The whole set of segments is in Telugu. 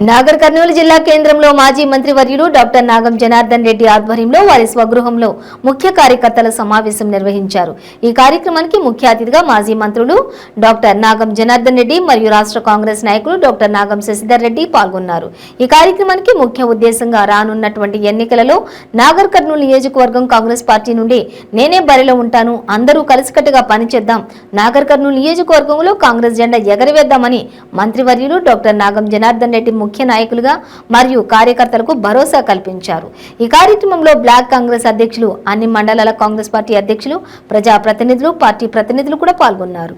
నాగర్ కర్నూలు జిల్లా కేంద్రంలో మాజీ మంత్రి వర్యులు డాక్టర్ నాగం జనార్దన్ రెడ్డి ఆధ్వర్యంలో వారి స్వగృహంలో ముఖ్య కార్యకర్తల సమావేశం నిర్వహించారు. ఈ కార్యక్రమానికి ముఖ్య అతిథిగా మాజీ మంత్రులు డాక్టర్ నాగం జనార్దన్ రెడ్డి మరియు రాష్ట్ర కాంగ్రెస్ నాయకులు డాక్టర్ నాగం శశిధర్ రెడ్డి పాల్గొన్నారు. ఈ కార్యక్రమానికి ముఖ్య ఉద్దేశంగా రానున్నటువంటి ఎన్నికలలో నాగర్ కర్నూలు నియోజకవర్గం కాంగ్రెస్ పార్టీ నుండి నేనే బరిలో ఉంటాను అందరూ కలిసికట్టుగా పనిచేద్దాం నాగర్ కర్నూలు నియోజకవర్గంలో కాంగ్రెస్ జెండా ఎగరవేద్దామని మంత్రివర్యులు డాక్టర్ నాగం జనార్దన్ రెడ్డి ముఖ్య నాయకులుగా మరియు కార్యకర్తలకు భరోసా కల్పించారు. ఈ కార్యక్రమంలో బ్లాక్ కాంగ్రెస్ అధ్యక్షులు అన్ని మండలాల కాంగ్రెస్ పార్టీ అధ్యక్షులు ప్రజాప్రతినిధులు పార్టీ ప్రతినిధులు కూడా పాల్గొన్నారు.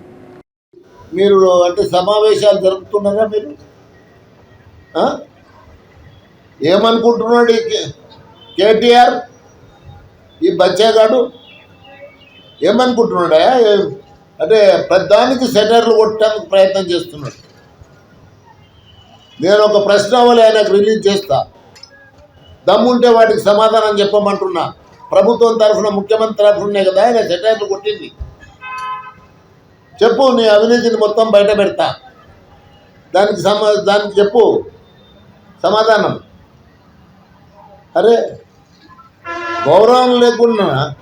మీరు అంటే సమావేశాలు జరుపుతున్నారా మీరు? ఏమనుకుంటున్నాడు కేటీఆర్? ఈ బచ్చేగాడు? ఏమనుకుంటున్నాడా? అంటే ప్రధానికి సెటర్లు కొట్టడానికి ప్రయత్నం చేస్తున్నాడు. నేను ఒక ప్రశ్నావళి ఆయనకు రిలీజ్ చేస్తా. దమ్ముంటే వాటికి సమాధానం చెప్పమంటున్నా. ప్రభుత్వం తరఫున ముఖ్యమంత్రి తరఫునే కదా ఆయన సెటైర్లు కొట్టింది. చెప్పు నీ అవినీతిని మొత్తం బయట పెడతా. దానికి సమా దానికి చెప్పు. సమాధానం. అరే గౌరవం లేకుండా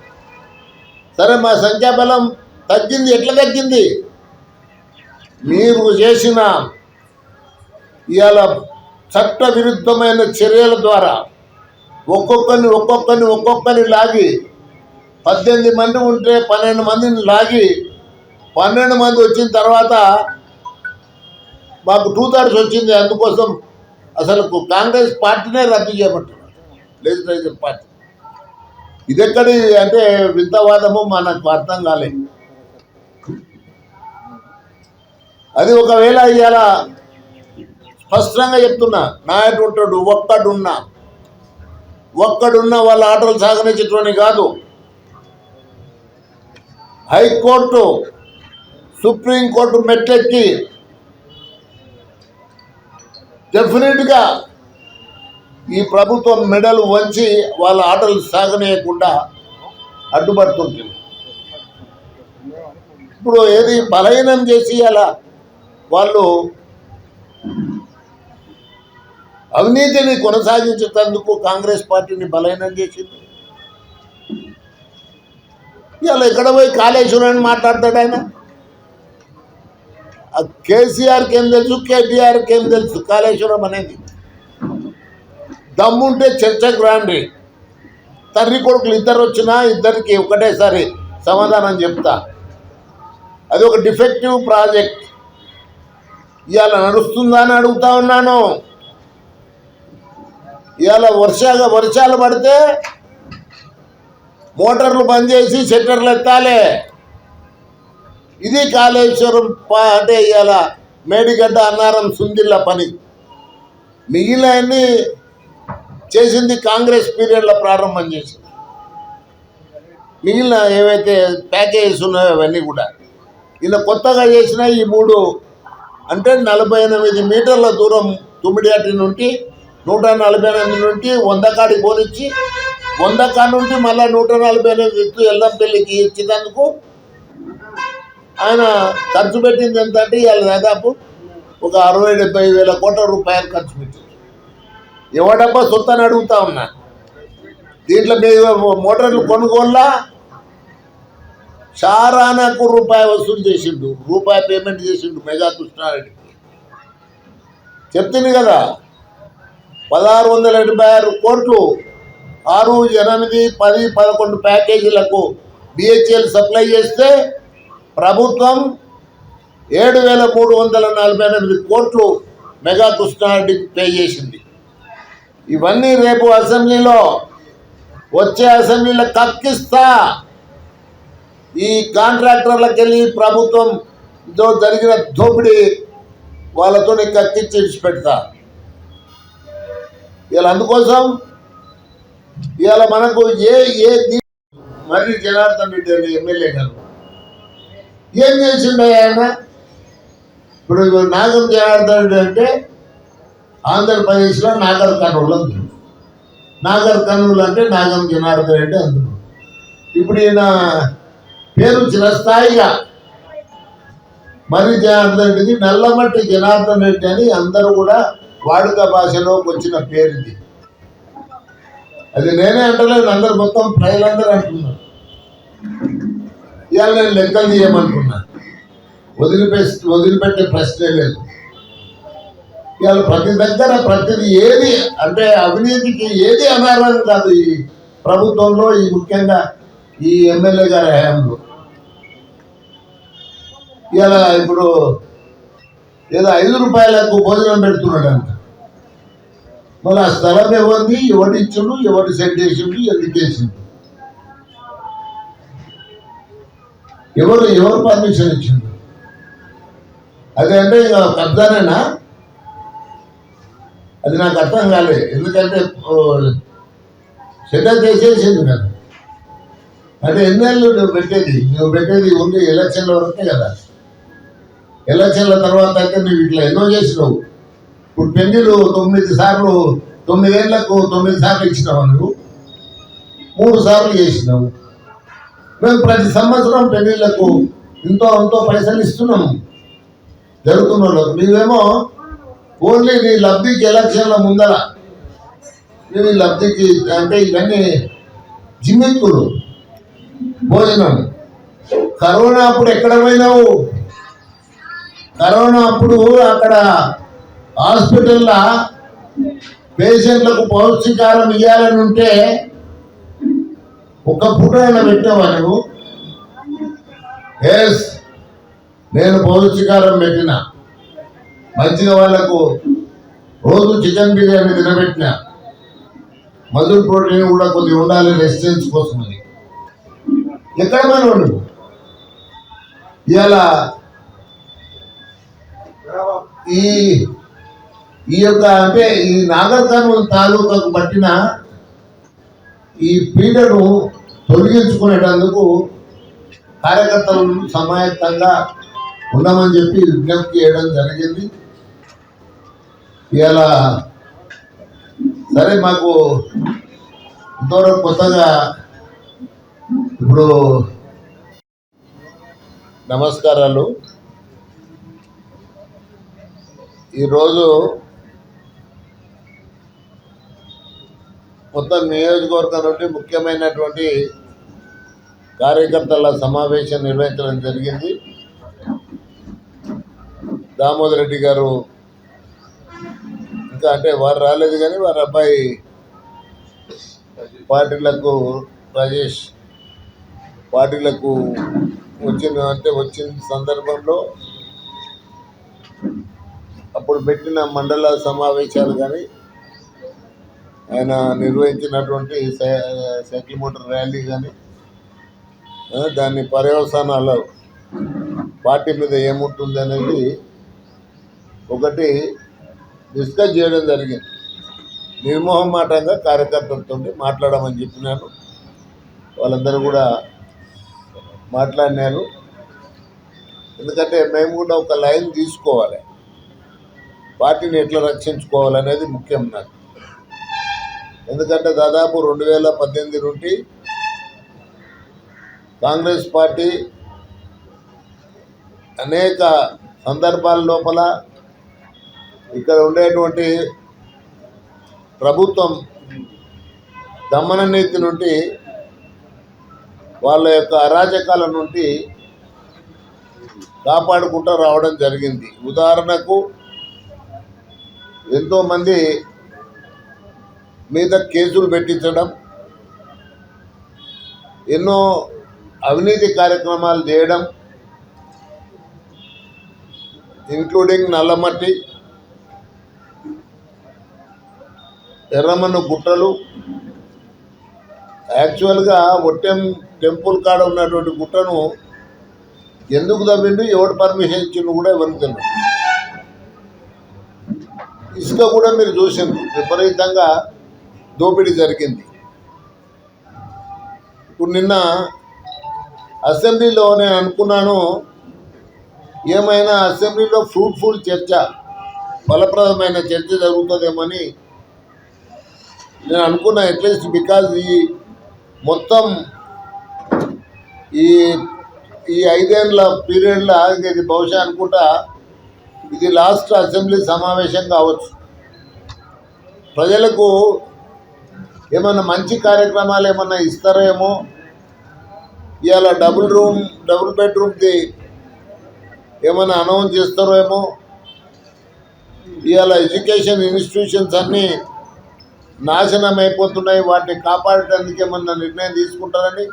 సరే మా సంఖ్యాబలం తగ్గింది ఎట్లా తగ్గింది? మీరు చేసిన ఇవాళ చట్ట విరుద్ధమైన చర్యల ద్వారా ఒక్కొక్కరిని ఒక్కొక్కరిని ఒక్కొక్కరిని లాగి పద్దెనిమిది మంది ఉంటే పన్నెండు మందిని లాగి పన్నెండు మంది వచ్చిన తర్వాత మాకు టూ థర్డ్స్ వచ్చింది. అందుకోసం అసలు కాంగ్రెస్ పార్టీనే రద్దు చేయమంటున్నారు. Legislature party. ఇదెక్కడి అంటే వింతవాదము మనకు అర్థం కాలేదు. అది ఒకవేళ ఇవాళ స్పష్టంగా చెప్తున్నా నాయకుడు ఉంటాడు ఒక్కడున్నా. ఒక్కడున్న వాళ్ళ ఆటలు సాగనించేటువంటి కాదు. హైకోర్టు సుప్రీంకోర్టు మెట్లెక్కి డెఫినెట్గా ఈ ప్రభుత్వం మెడలు వంచి వాళ్ళ ఆటలు సాగనీయకుండా అడ్డుపడుతుంటుంది. ఇప్పుడు ఏది బలహీనం చేసి అలా వాళ్ళు అవినీతిని కొనసాగించేందుకు కాంగ్రెస్ పార్టీని బలహీనం చేసింది. ఇవాళ ఎక్కడ పోయి కాళేశ్వరం అని మాట్లాడతాడు ఆయన? ఆ కేసీఆర్కి ఏం తెలుసు కేటీఆర్కి ఏం తెలుసు? కాళేశ్వరం అనేది. దమ్ముంటే చర్చకు రాండి. తండ్రి కొడుకులు ఇద్దరు వచ్చినా ఇద్దరికి ఒకటేసారి సమాధానం చెప్తా. అది ఒక డిఫెక్టివ్ ప్రాజెక్ట్. ఇవాళ నడుస్తుందా అని అడుగుతా ఉన్నాను. ఇవాళ వర్షాలు వర్షాలు పడితే మోటార్లు బంద్ చేసి షట్టర్లు ఎత్తాలి. ఇది కాళేశ్వరం అంటే ఇవాళ మేడిగడ్డ అన్నారం సుందిళ్ళ పని. మిగిలినవన్నీ చేసింది కాంగ్రెస్ పీరియడ్లో ప్రారంభం చేసింది. మిగిలిన ఏవైతే ప్యాకేజెస్ ఉన్నాయో అవన్నీ కూడా. ఇలా కొత్తగా చేసిన ఈ మూడు అంటే నలభై ఎనిమిది మీటర్ల దూరం తుమ్మిడియాటి నుండి నూట నలభై ఎనిమిది నుండి వంద కాడికి పోనిచ్చి వంద కాడి నుండి మళ్ళీ నూట నలభై ఎనిమిది ఎత్తు పెళ్ళికి ఇచ్చినందుకు ఆయన ఖర్చు పెట్టింది ఎంత అంటే ఇవాళ దాదాపు ఒక అరవై డెబ్బై వేల కోట్ల రూపాయలు ఖర్చు పెట్టింది. ఎవడబ్బా సొత్తని అడుగుతా ఉన్నా? దీంట్లో మీరు మోటార్లు కొనుగోళ్ళ? చారానకు రూపాయి వసూలు చేసిండు రూపాయి పేమెంట్ చేసిండు మెగా కృష్ణారెడ్డికి. చెప్తుంది కదా పదహారు వందల ఎనభై ఆరు కోట్లు ఆరు ఎనిమిది పది పదకొండు ప్యాకేజీలకు బిహెచ్ఎల్ సప్లై చేస్తే ప్రభుత్వం ఏడు వేల మూడు వందల నలభై ఎనిమిది కోట్లు మెగా కృష్ణారెడ్డికి పే చేసింది. ఇవన్నీ రేపు అసెంబ్లీలో వచ్చే అసెంబ్లీలో కక్కిస్తా. ఈ కాంట్రాక్టర్లకు వెళ్ళి ప్రభుత్వంతో జరిగిన దోపిడీ వాళ్ళతో కక్కించి విడిచిపెడతా. ఇవాళ అందుకోసం ఇవాళ మనకు ఏ ఏ దీ- మర్రి జనార్దన్ రెడ్డి అనే ఎమ్మెల్యే గారు ఏం చేసిండు ఆయన? ఇప్పుడు నాగం జనార్దన్ రెడ్డి అంటే ఆంధ్రప్రదేశ్లో నాగర్ కర్నూలు అందులో నాగర్ కర్నూలు అంటే నాగం జనార్దన్ రెడ్డి అందులో ఇప్పుడు ఈయన పేరు చిరస్థాయిగా మరి జనార్దన్ రెడ్డికి నల్లమట్టి జనార్దన్ రెడ్డి అని అందరూ కూడా వాడుక భాషలోకి వచ్చిన పేరు ఇది అది నేనే అంటలేదు అందరు మొత్తం ప్రజలందరూ అంటున్నారు. ఇవాళ నేను లెక్కలు తీయమనుకున్నా వదిలిపె వదిలిపెట్టే ప్రశ్నే లేదు. ఇవాళ ప్రతి దగ్గర ప్రతిది ఏది అంటే అవినీతికి ఏది అనారం కాదు ఈ ప్రభుత్వంలో ఈ ముఖ్యంగా ఈ ఎమ్మెల్యే గారి హయాంలో. ఇలా ఇప్పుడు ఏదో ఐదు రూపాయలకు భోజనం పెడుతున్నాడు అంట మరి ఆ స్థలం ఎవరిది ఎవరి ఇచ్చుడు? ఎవరి సెట్ చేసిండు? ఎందుకు వేసిండు ఎవరు ఎవరు పర్మిషన్ ఇచ్చిండు? అదే అంటే ఇక కబ్జానేనా? అది నాకు అర్థం కాలేదు ఎందుకంటే సెటప్ చేసేసింది కదా. అంటే ఎన్నేళ్ళు నువ్వు పెట్టేది? నువ్వు పెట్టేది ఓన్లీ ఎలక్షన్ల వరకే కదా. ఎలక్షన్ల తర్వాత అయితే నువ్వు ఇట్లా ఎన్నో చేసినావు. ఇప్పుడు పెన్నులు తొమ్మిది సార్లు తొమ్మిదేళ్ళకు తొమ్మిది సార్లు ఇచ్చినావు నువ్వు? మూడు సార్లు చేసినావు. మేము ప్రతి సంవత్సరం పెళ్ళిళ్ళకు ఇంతో అంతో పైసలు ఇస్తున్నాము. జరుగుతున్న వాళ్ళకు. నీవేమో ఓన్లీ నీ లబ్ధికి ఎలక్షన్ల ముందర నీ లబ్ధికి అంటే ఇవన్నీ జిమ్మిక్కులు. భోజనం. కరోనా అప్పుడు ఎక్కడ పోయినావు? కరోనా అప్పుడు అక్కడ హాస్పిటల్లో పేషెంట్లకు పౌష్టికారం ఇవ్వాలని ఉంటే ఒక పూట అయినా పెట్టావా నువ్వు? ఎస్ నేను పౌష్టికారం పెట్టిన. మంచిగా వాళ్ళకు రోజు చికెన్ బిర్యానీ తినబెట్టిన. మధుర ప్రోటీన్ కూడా కొద్దిగా ఉండాలి రెసిస్టెన్స్ కోసం అని. ఎక్కడ మన ఇవాళ ఈ ఈ యొక్క అంటే ఈ నాగర్ కర్నూలు తాలూకాకు పట్టిన ఈ పీడను తొలగించుకునేటందుకు కార్యకర్తలను సమాయత్తంగా ఉన్నామని చెప్పి విజ్ఞప్తి చేయడం జరిగింది. ఇలా సరే మాకు ఇంతవరకు కొత్తగా ఇప్పుడు నమస్కారాలు. ఈరోజు మొత్తం నియోజకవర్గం నుండి ముఖ్యమైనటువంటి కార్యకర్తల సమావేశం నిర్వహించడం జరిగింది. దామోదర్ రెడ్డి గారు ఇంకా అంటే వారు రాలేదు కానీ వారి అబ్బాయి పార్టీలకు రాజేష్ పార్టీలకు వచ్చిన అంటే వచ్చిన సందర్భంలో అప్పుడు పెట్టిన మండల సమావేశాలు కానీ ఆయన నిర్వహించినటువంటి సై- సైకిల్ మోటార్ ర్యాలీ కానీ దాన్ని దాని పర్యవసానాలు పార్టీ మీద ఏముంటుంది అనేది ఒకటి డిస్కస్ చేయడం జరిగింది. నిర్మోహమాటంగా కార్యకర్తలతో మాట్లాడమని చెప్పినాను. వాళ్ళందరూ కూడా మాట్లాడినారు. ఎందుకంటే మేము కూడా ఒక లైన్ తీసుకోవాలి. పార్టీని ఎట్లా రక్షించుకోవాలనేది ముఖ్యం నాకు. ఎందుకంటే దాదాపు రెండు వేల పద్దెనిమిది నుండి కాంగ్రెస్ పార్టీ అనేక సందర్భాల లోపల ఇక్కడ ఉండేటువంటి ప్రభుత్వం దమన నీతి నుండి వాళ్ళ యొక్క అరాచకాల నుండి కాపాడుకుంటూ రావడం జరిగింది. ఉదాహరణకు ఎంతోమంది మీద కేసులు పెట్టించడం ఎన్నో అవినీతి కార్యక్రమాలు చేయడం ఇంక్లూడింగ్ నల్లమట్టి ఎర్రమన్ను గుట్టలు. యాక్చువల్గా ఒట్టెం టెంపుల్ కాడ ఉన్నటువంటి గుట్టను ఎందుకు తవ్విండు ఎవడు పర్మిషన్ ఇచ్చిండు కూడా ఎవరికి తెలియదు ఇసుక కూడా మీరు చూసింది విపరీతంగా దోపిడీ జరిగింది. ఇప్పుడు నిన్న అసెంబ్లీలో నేను అనుకున్నాను ఏమైనా అసెంబ్లీలో ఫ్రూట్ఫుల్ చర్చ ఫలప్రదమైన చర్చ జరుగుతుందేమని నేను అనుకున్నా అట్లీస్ట్ బికాజ్ ఈ మొత్తం ఈ ఈ ఐదేళ్ళ పీరియడ్లో ఇది బహుశా అనుకుంటా ఇది లాస్ట్ అసెంబ్లీ సమావేశం కావచ్చు. ప్రజలకు ఏమైనా మంచి కార్యక్రమాలు ఏమైనా ఇస్తారేమో? ఇవాళ డబుల్ రూమ్ డబుల్ బెడ్రూమ్ది ఏమైనా అనౌన్స్ చేస్తారేమో? ఇవాళ ఎడ్యుకేషన్ ఇన్స్టిట్యూషన్స్ అన్నీ నాశనం అయిపోతున్నాయి. వాటిని కాపాడటానికి ఏమన్నా నిర్ణయం తీసుకుంటారని?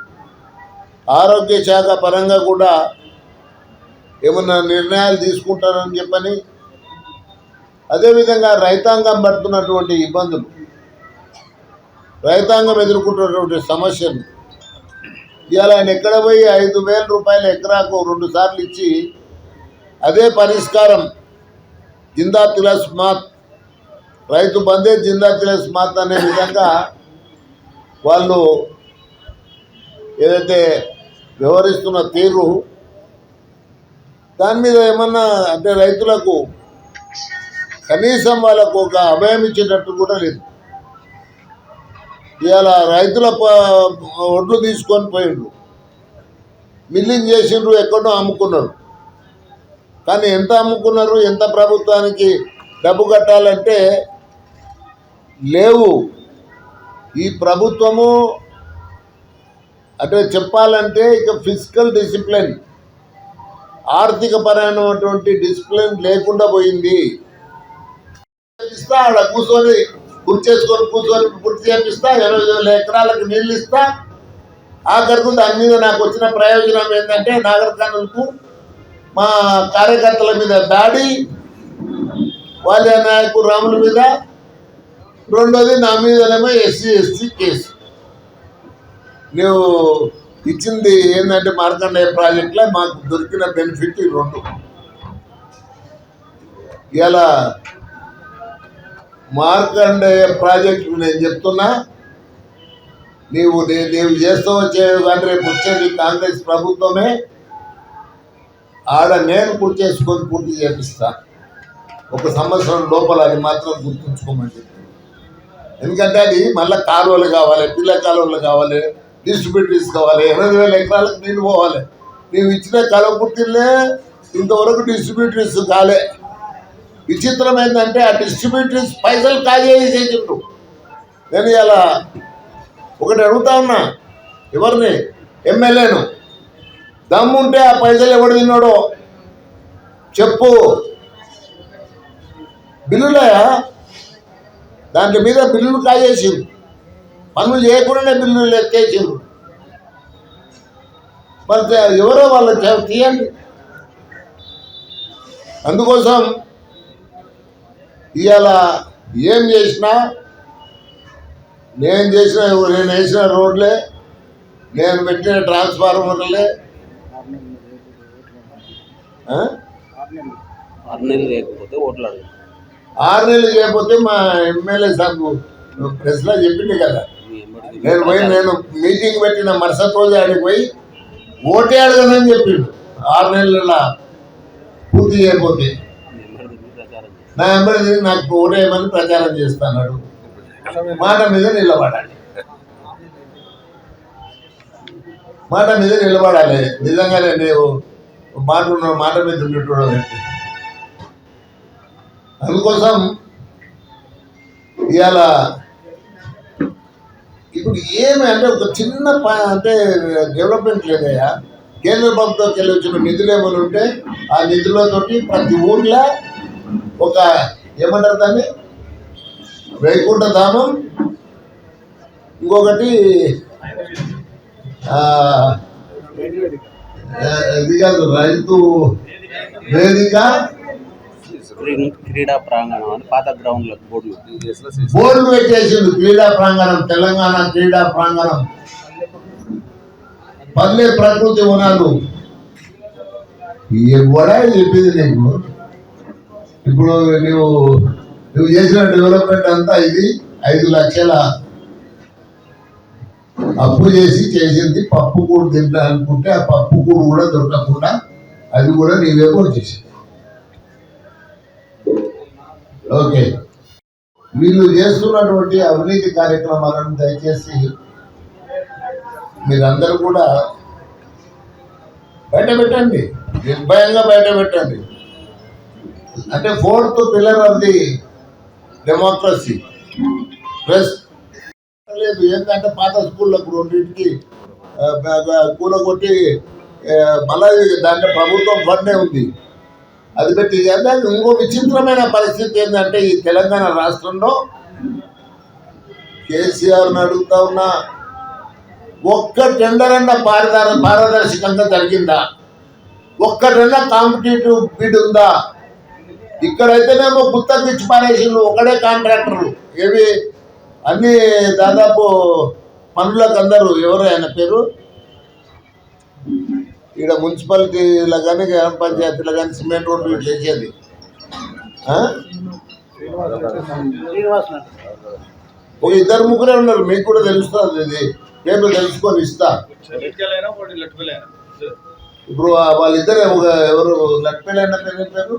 ఆరోగ్య శాఖ పరంగా కూడా ఏమన్నా నిర్ణయాలు తీసుకుంటారని చెప్పని అదేవిధంగా రైతాంగం పడుతున్నటువంటి ఇబ్బందులు రైతాంగం ఎదుర్కొంటున్నటువంటి సమస్యలు ఇవాళ ఆయన ఎక్కడ పోయి ఐదు వేల రూపాయల ఎకరాకు రెండు సార్లు ఇచ్చి అదే పరిష్కారం జిందా తిలస్ మాత్ రైతు బందే జిందా తిలస్ మాత్ అనే విధంగా వాళ్ళు ఏదైతే వ్యవహరిస్తున్న తీరు దాని మీద ఏమన్నా అంటే రైతులకు కనీసం వాళ్ళకు ఒక అభయం ఇచ్చేటట్టు కూడా లేదు. ఇవాళ రైతుల ఒడ్లు తీసుకొని పోయిండ్రు. మిల్లింగ్ చేసిండ్రు ఎక్కడో అమ్ముకున్నారు. కానీ ఎంత అమ్ముకున్నారు ఎంత ప్రభుత్వానికి డబ్బు కట్టాలంటే లేవు. ఈ ప్రభుత్వము అంటే చెప్పాలంటే ఇక ఫిజికల్ డిసిప్లిన్. ఆర్థిక పరమైనటువంటి డిసిప్లిన్ లేకుండా పోయింది. ఇస్తా ఆడ కూర్చొని కూర్చేసుకొని కూర్చొని పూర్తి చేపిస్తా ఇరవై వేల ఎకరాలకు నీళ్ళు ఇస్తా. ఆఖరికి దాని మీద నాకు వచ్చిన ప్రయోజనం ఏంటంటే నాగర్ మా కార్యకర్తల మీద దాడి వాళ్ళ నాయకుడు రాముల మీద. రెండోది నా మీదనేమో ఎస్సీ ఎస్టీ కేసు. నువ్వు ఇచ్చింది ఏంటంటే మార్కండేయ ప్రాజెక్ట్లో మాకు దొరికిన బెనిఫిట్ ఈ రెండు. ఇలా మార్కండేయ ప్రాజెక్టు నేను చెప్తున్నా నీవు నీ- నీవు చేస్తూ వచ్చేవి కానీ రేపు వచ్చేది కాంగ్రెస్ ప్రభుత్వమే. ఆడ నేను పూర్తి చేసుకొని పూర్తి చేపిస్తా. ఒక సంవత్సరం లోపల అది మాత్రం గుర్తుంచుకోమని చెప్తాను ఎందుకంటే అది మళ్ళీ కాలువలు కావాలి పిల్ల కాలువలు కావాలి. డిస్ట్రిబ్యూట్ కావాలి ఎనిమిది వేల ఎకరాలకు నీళ్ళు పోవాలి. నీవు ఇచ్చిన కలవకుర్తిలే ఇంతవరకు డిస్ట్రిబ్యూటర్స్ కాలే. విచిత్రం ఏంటంటే ఆ డిస్ట్రిబ్యూటర్స్ పైసలు కాజేసేసిండ్రు నేను ఇలా ఒకటి అడుగుతా ఉన్నా ఎవరిని? ఎమ్మెల్యేను. దమ్ముంటే ఆ పైసలు ఎవడు తిన్నాడో చెప్పు. బిల్లులయా? దాంట్లో మీద బిల్లులు కాజేసింది పనులు చేయకుండానే బిల్లులు ఎత్తేసిండ్రు మరి ఎవరో వాళ్ళు తీయండి. అందుకోసం ఇవాళ ఏం చేసినా నేను చేసిన నేను వేసిన రోడ్లే నేను పెట్టిన ట్రాన్స్ఫార్మర్లే? ఆరు నెలలు లేకపోతే ఓట్లు అడుగు ఆరు నెలలు చేయకపోతే మా ఎమ్మెల్యే సాబ్ ప్రెస్లో చెప్పింది కదా. నేను పోయి నేను మీటింగ్ పెట్టిన మరుసటి రోజు ఆడికి పోయి ఓటే అడగనని చెప్పిండు. ఆరు నెలల పూర్తి చేయకపోతే. నా ఎమ్మెల్యే నాకు ఓటేయమని ప్రచారం చేస్తున్నాడు మాట మీద నిలబడాలి. మాట మీద నిలబడాలి. నిజంగానే నీవు మాట ఉన్న మాట మీద ఉండేటోడు అందుకోసం ఇవాళ ఇప్పుడు ఏమి అంటే ఒక చిన్న ప- అంటే డెవలప్మెంట్ లేదయ్యా. కేంద్ర ప్రభుత్వంకి వెళ్ళి వచ్చిన నిధులు ఏమైనా ఉంటే ఆ నిధులతోటి ప్రతి ఊర్లో ఒక ఏమంటారు దాన్ని? వైకుంఠ ధామం ఇంకొకటి ఇది కాదు రైతు వేదిక క్రీడా ప్రాంగణం అని పాత గ్రౌండ్లో బోర్డులు. బోర్డు క్రీడా ప్రాంగణం తెలంగాణ క్రీడా ప్రాంగణం. పల్లె ప్రకృతి ఉన్నారు ఎవడా చెప్పింది నీకు? ఇప్పుడు నువ్వు నువ్వు చేసిన డెవలప్మెంట్ అంతా ఇది ఐదు లక్షల అప్పు చేసి చేసింది పప్పు కూడా తింటా అనుకుంటే ఆ పప్పు కూడా దొరకకుండా అది కూడా నీవేమో చేసింది ఓకే. వీళ్ళు చేస్తున్నటువంటి అవినీతి కార్యక్రమాలను దయచేసి మీరందరూ కూడా బయట పెట్టండి. నిర్భయంగా బయట పెట్టండి. అంటే fourth pillar of the democracy. Plus లేదు. ఏంటంటే పాత స్కూల్లో రెండింటికి ఆ, కొట్టి మళ్ళీ కూలగొట్టి దాంట్లో ప్రభుత్వం ఫండే ఉంది. అది పెట్టి చేద్దాం. ఇంకో విచిత్రమైన పరిస్థితి ఏంటంటే ఈ తెలంగాణ రాష్ట్రంలో కేసీఆర్ని అడుగుతా ఉన్నా ఒక్క టెండర్ అన్న పారదార పారదర్శకంగా జరిగిందా? ఒక్కటన్నా కాంపిటేటివ్ బిడ్ ఉందా? ఇక్కడైతేనేమో గుత్తకి ఇచ్చి పారేసిండు ఒకడే కాంట్రాక్టర్లు. ఏవి? అన్ని దాదాపు పనులకు అందరూ ఎవరు ఆయన పేరు? ఇక్కడ మున్సిపాలిటీలో కానీ గ్రామ పంచాయతీలో కానీ సిమెంట్ రోడ్లు ఇట్లా వేసేది ఒక ఇద్దరు ముగ్గురే ఉన్నారు మీకు కూడా తెలుస్తుంది ఇది. పేర్లు తెలుసుకొని ఇస్తా. ఇప్పుడు ఆ వాళ్ళిద్దరే ఒక ఎవరు లక్ష్మీలైన పేరు పేరు?